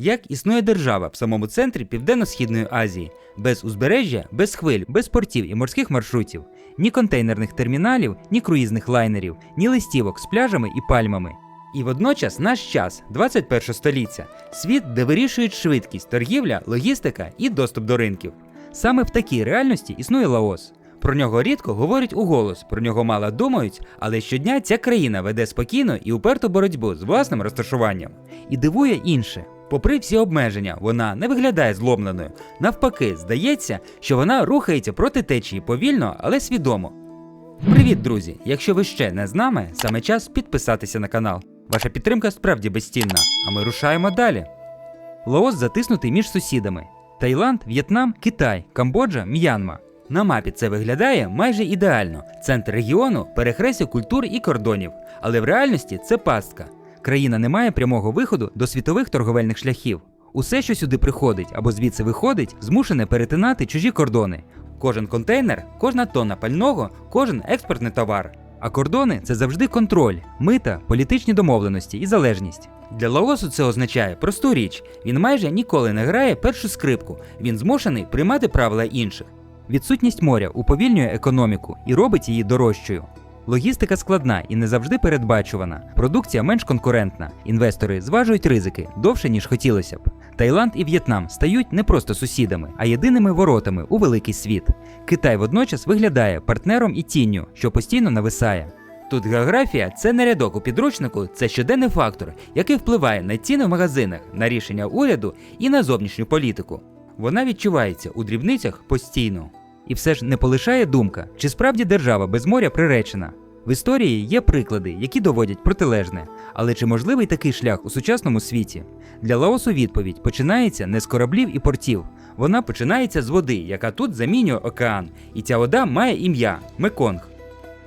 Як існує держава в самому центрі Південно-Східної Азії, без узбережжя, без хвиль, без портів і морських маршрутів, ні контейнерних терміналів, ні круїзних лайнерів, ні листівок з пляжами і пальмами. І водночас наш час, 21 століття, світ, де вирішують швидкість, торгівля, логістика і доступ до ринків. Саме в такій реальності існує Лаос. Про нього рідко говорять у голос, про нього мало думають, але щодня ця країна веде спокійну і уперту боротьбу з власним розташуванням. І дивує інше. Попри всі обмеження, вона не виглядає зломленою. Навпаки, здається, що вона рухається проти течії повільно, але свідомо. Привіт, друзі! Якщо ви ще не з нами, саме час підписатися на канал. Ваша підтримка справді безцінна, а ми рушаємо далі. Лаос затиснутий між сусідами: Таїланд, В'єтнам, Китай, Камбоджа, М'янма. На мапі це виглядає майже ідеально. Центр регіону перехрестя культур і кордонів. Але в реальності це пастка. Країна не має прямого виходу до світових торговельних шляхів. Усе, що сюди приходить або звідси виходить, змушене перетинати чужі кордони. Кожен контейнер, кожна тонна пального, кожен експортний товар. А кордони це завжди контроль, мита, політичні домовленості і залежність. Для Лаосу це означає просту річ: він майже ніколи не грає першу скрипку, він змушений приймати правила інших. Відсутність моря уповільнює економіку і робить її дорожчою. Логістика складна і не завжди передбачувана. Продукція менш конкурентна. Інвестори зважують ризики довше, ніж хотілося б. Таїланд і В'єтнам стають не просто сусідами, а єдиними воротами у великий світ. Китай водночас виглядає партнером і тінню, що постійно нависає. Тут географія це не рядок у підручнику, це щоденний фактор, який впливає на ціни в магазинах, на рішення уряду і на зовнішню політику. Вона відчувається у дрібницях постійно. І все ж не полишає думка, чи справді держава без моря приречена. В історії є приклади, які доводять протилежне, але чи можливий такий шлях у сучасному світі? Для Лаосу відповідь починається не з кораблів і портів. Вона починається з води, яка тут замінює океан, і ця вода має ім'я Меконг.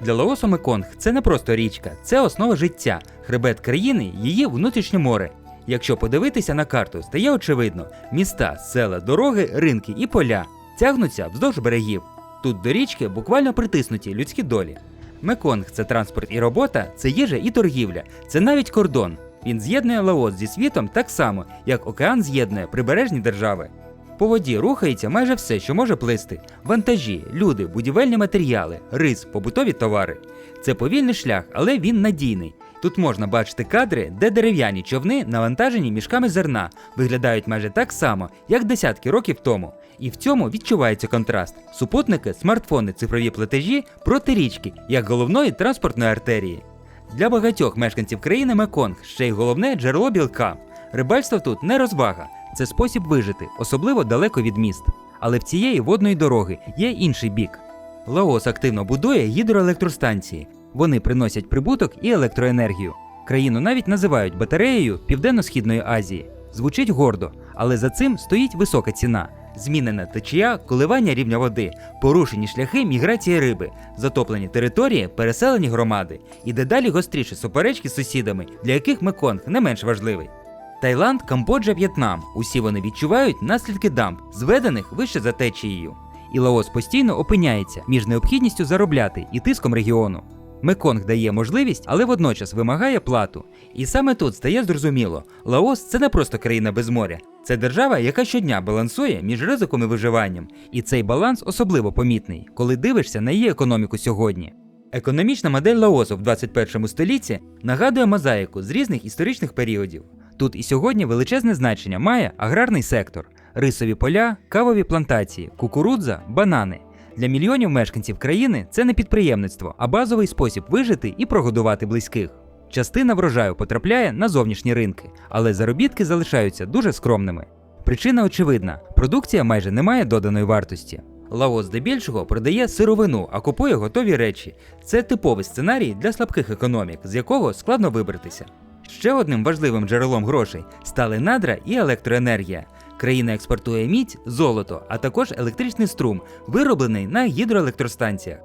Для Лаосу Меконг це не просто річка, це основа життя, хребет країни, її внутрішнє море. Якщо подивитися на карту, стає очевидно: міста, села, дороги, ринки і поля тягнуться вздовж берегів. Тут до річки буквально притиснуті людські долі. Меконг це транспорт і робота, це їжа і торгівля, це навіть кордон. Він з'єднує Лаос зі світом так само, як океан з'єднує прибережні держави. По воді рухається майже все, що може плисти: вантажі, люди, будівельні матеріали, рис, побутові товари. Це повільний шлях, але він надійний. Тут можна бачити кадри, де дерев'яні човни, навантажені мішками зерна, виглядають майже так само, як десятки років тому. І в цьому відчувається контраст: супутники, смартфони, цифрові платежі проти річки, як головної транспортної артерії. Для багатьох мешканців країни Меконг ще й головне джерело білка. Рибальство тут не розвага, це спосіб вижити, особливо далеко від міст. Але в цієї водної дороги є інший бік. Лаос активно будує гідроелектростанції. Вони приносять прибуток і електроенергію. Країну навіть називають батареєю Південно-Східної Азії. Звучить гордо, але за цим стоїть висока ціна. Змінена течія, коливання рівня води, порушені шляхи міграції риби, затоплені території, переселені громади і дедалі гостріші суперечки з сусідами, для яких Меконг не менш важливий. Таїланд, Камбоджа, В'єтнам усі вони відчувають наслідки дамб, зведених вище за течією. І Лаос постійно опиняється між необхідністю заробляти і тиском регіону. Меконг дає можливість, але водночас вимагає плату. І саме тут стає зрозуміло: Лаос це не просто країна без моря, це держава, яка щодня балансує між ризиком і виживанням. І цей баланс особливо помітний, коли дивишся на її економіку сьогодні. Економічна модель Лаосу в 21 столітті нагадує мозаїку з різних історичних періодів. Тут і сьогодні величезне значення має аграрний сектор, рисові поля, кавові плантації, кукурудза, банани. Для мільйонів мешканців країни це не підприємництво, а базовий спосіб вижити і прогодувати близьких. Частина врожаю потрапляє на зовнішні ринки, але заробітки залишаються дуже скромними. Причина очевидна: продукція майже не має доданої вартості. Лаос здебільшого продає сировину, а купує готові речі. Це типовий сценарій для слабких економік, з якого складно вибратися. Ще одним важливим джерелом грошей стали надра і електроенергія. Країна експортує мідь, золото, а також електричний струм, вироблений на гідроелектростанціях.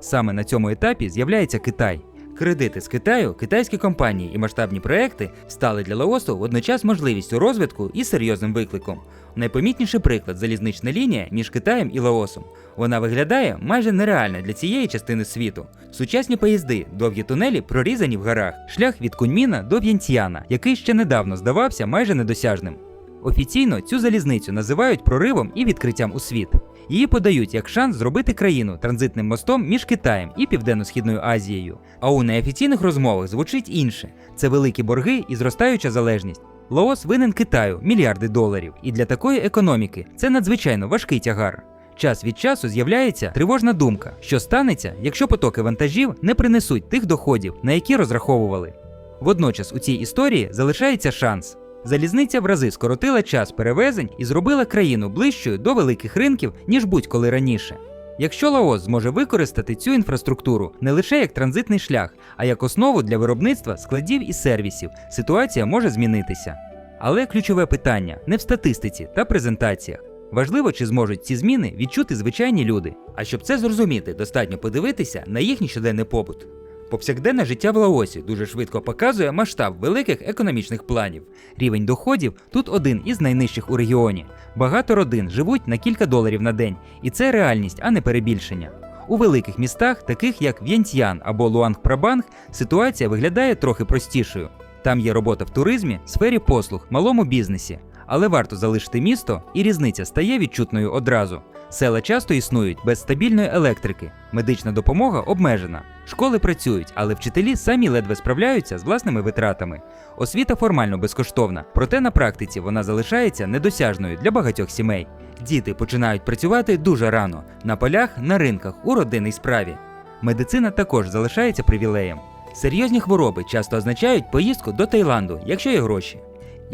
Саме на цьому етапі з'являється Китай. Кредити з Китаю, китайські компанії і масштабні проекти стали для Лаосу водночас можливістю розвитку і серйозним викликом. Найпомітніший приклад залізнична лінія між Китаєм і Лаосом. Вона виглядає майже нереально для цієї частини світу. Сучасні поїзди, довгі тунелі прорізані в горах, шлях від Куньміна до В'янцяна, який ще недавно здавався майже недосяжним. Офіційно цю залізницю називають проривом і відкриттям у світ. Її подають як шанс зробити країну транзитним мостом між Китаєм і Південно-Східною Азією. А у неофіційних розмовах звучить інше: це великі борги і зростаюча залежність. Лаос винен Китаю мільярди доларів, і для такої економіки це надзвичайно важкий тягар. Час від часу з'являється тривожна думка, що станеться, якщо потоки вантажів не принесуть тих доходів, на які розраховували. Водночас у цій історії залишається шанс. Залізниця в рази скоротила час перевезень і зробила країну ближчою до великих ринків, ніж будь-коли раніше. Якщо Лаос зможе використати цю інфраструктуру не лише як транзитний шлях, а як основу для виробництва складів і сервісів, ситуація може змінитися. Але ключове питання не в статистиці та презентаціях. Важливо, чи зможуть ці зміни відчути звичайні люди. А щоб це зрозуміти, достатньо подивитися на їхній щоденний побут. Повсякденне життя в Лаосі дуже швидко показує масштаб великих економічних планів. Рівень доходів тут один із найнижчих у регіоні. Багато родин живуть на кілька доларів на день, і це реальність, а не перебільшення. У великих містах, таких як В'єнтьян або Луанг-Прабанг, ситуація виглядає трохи простішою. Там є робота в туризмі, сфері послуг, малому бізнесі. Але варто залишити місто, і різниця стає відчутною одразу. Села часто існують без стабільної електрики, медична допомога обмежена. Школи працюють, але вчителі самі ледве справляються з власними витратами. Освіта формально безкоштовна, проте на практиці вона залишається недосяжною для багатьох сімей. Діти починають працювати дуже рано на полях, на ринках, у родинній справі. Медицина також залишається привілеєм. Серйозні хвороби часто означають поїздку до Таїланду, якщо є гроші.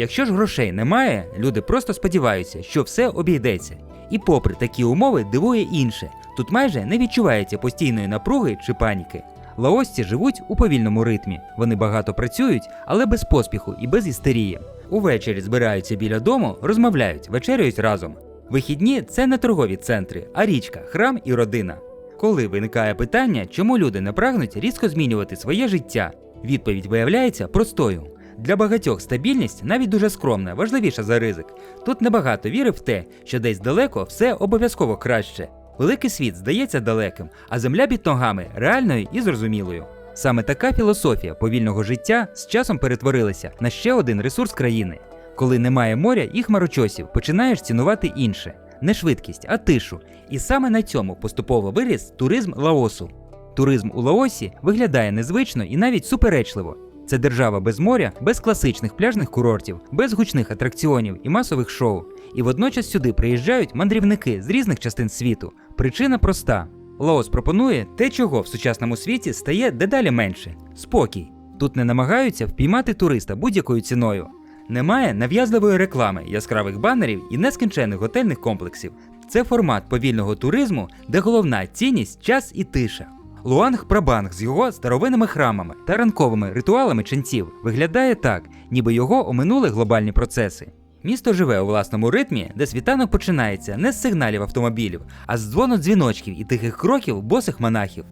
Якщо ж грошей немає, люди просто сподіваються, що все обійдеться. І попри такі умови дивує інше. Тут майже не відчувається постійної напруги чи паніки. Лаосці живуть у повільному ритмі. Вони багато працюють, але без поспіху і без істерії. Увечері збираються біля дому, розмовляють, вечеряють разом. Вихідні це не торгові центри, а річка, храм і родина. Коли виникає питання, чому люди не прагнуть різко змінювати своє життя, відповідь виявляється простою. Для багатьох стабільність навіть дуже скромна, важливіша за ризик. Тут небагато віри в те, що десь далеко все обов'язково краще. Великий світ здається далеким, а земля під ногами реальною і зрозумілою. Саме така філософія повільного життя з часом перетворилася на ще один ресурс країни. Коли немає моря і хмарочосів, починаєш цінувати інше не швидкість, а тишу. І саме на цьому поступово виріс туризм Лаосу. Туризм у Лаосі виглядає незвично і навіть суперечливо. Це держава без моря, без класичних пляжних курортів, без гучних атракціонів і масових шоу. І водночас сюди приїжджають мандрівники з різних частин світу. Причина проста: Лаос пропонує те, чого в сучасному світі стає дедалі менше спокій. Тут не намагаються впіймати туриста будь-якою ціною. Немає нав'язливої реклами, яскравих банерів і нескінченних готельних комплексів. Це формат повільного туризму, де головна цінність час і тиша. Луанг Прабанг з його старовинними храмами та ранковими ритуалами ченців виглядає так, ніби його оминули глобальні процеси. Місто живе у власному ритмі, де світанок починається не з сигналів автомобілів, а з дзвону дзвіночків і тихих кроків босих монахів.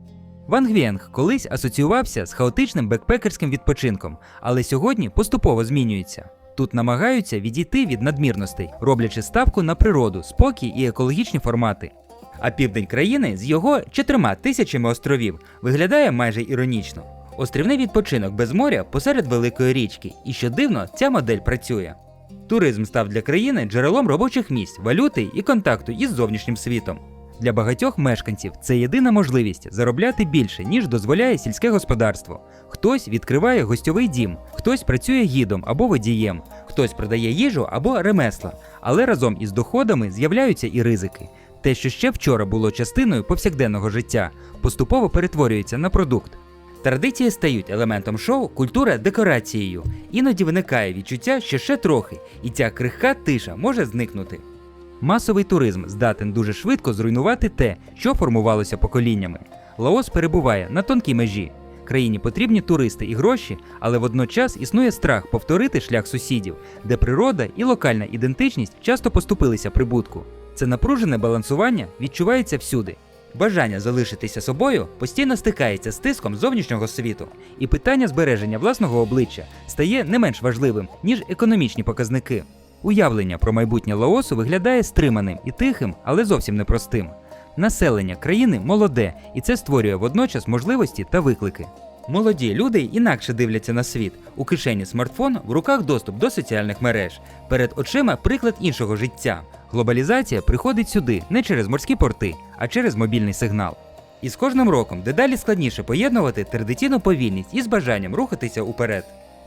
Ван Гвєнг колись асоціювався з хаотичним бекпекерським відпочинком, але сьогодні поступово змінюється. Тут намагаються відійти від надмірностей, роблячи ставку на природу, спокій і екологічні формати. А південь країни з його чотирма тисячами островів виглядає майже іронічно. Острівний відпочинок без моря посеред великої річки, і що дивно, ця модель працює. Туризм став для країни джерелом робочих місць, валюти і контакту із зовнішнім світом. Для багатьох мешканців це єдина можливість заробляти більше, ніж дозволяє сільське господарство. Хтось відкриває гостьовий дім, хтось працює гідом або водієм, хтось продає їжу або ремесла. Але разом із доходами з'являються і ризики. Те, що ще вчора було частиною повсякденного життя, поступово перетворюється на продукт. Традиції стають елементом шоу, культура декорацією. Іноді виникає відчуття, що ще трохи, і ця крихка тиша може зникнути. Масовий туризм здатен дуже швидко зруйнувати те, що формувалося поколіннями. Лаос перебуває на тонкій межі. Країні потрібні туристи і гроші, але водночас існує страх повторити шлях сусідів, де природа і локальна ідентичність часто поступилися прибутку. Це напружене балансування відчувається всюди. Бажання залишитися собою постійно стикається з тиском зовнішнього світу, і питання збереження власного обличчя стає не менш важливим, ніж економічні показники. Уявлення про майбутнє Лаосу виглядає стриманим і тихим, але зовсім непростим. Населення країни молоде, і це створює водночас можливості та виклики. Молоді люди інакше дивляться на світ. У кишені смартфон, в руках доступ до соціальних мереж. Перед очима приклад іншого життя. Глобалізація приходить сюди не через морські порти, а через мобільний сигнал. І з кожним роком дедалі складніше поєднувати традиційну повільність із бажанням рухатися уперед.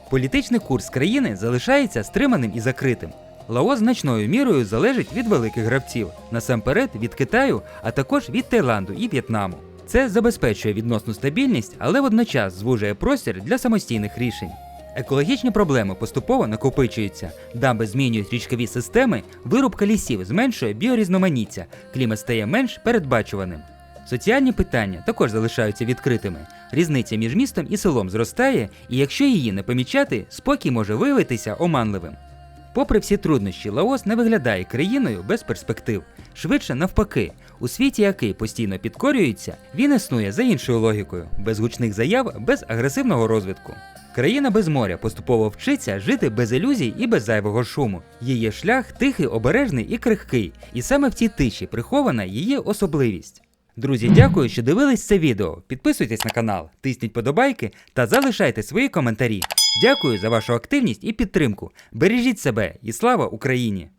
Політичний курс країни залишається стриманим і закритим. Лаос значною мірою залежить від великих гравців, насамперед від Китаю, а також від Таїланду і В'єтнаму. Це забезпечує відносну стабільність, але водночас звужує простір для самостійних рішень. Екологічні проблеми поступово накопичуються, дамби змінюють річкові системи, вирубка лісів зменшує біорізноманіття, клімат стає менш передбачуваним. Соціальні питання також залишаються відкритими. Різниця між містом і селом зростає, і якщо її не помічати, спокій може виявитися оманливим. Попри всі труднощі, Лаос не виглядає країною без перспектив. Швидше навпаки, у світі, який постійно підкорюється, він існує за іншою логікою, без гучних заяв, без агресивного розвитку. Країна без моря поступово вчиться жити без ілюзій і без зайвого шуму. Її шлях тихий, обережний і крихкий, і саме в цій тиші прихована її особливість. Друзі, дякую, що дивились це відео. Підписуйтесь на канал, тисніть подобайки та залишайте свої коментарі. Дякую за вашу активність і підтримку. Бережіть себе і слава Україні!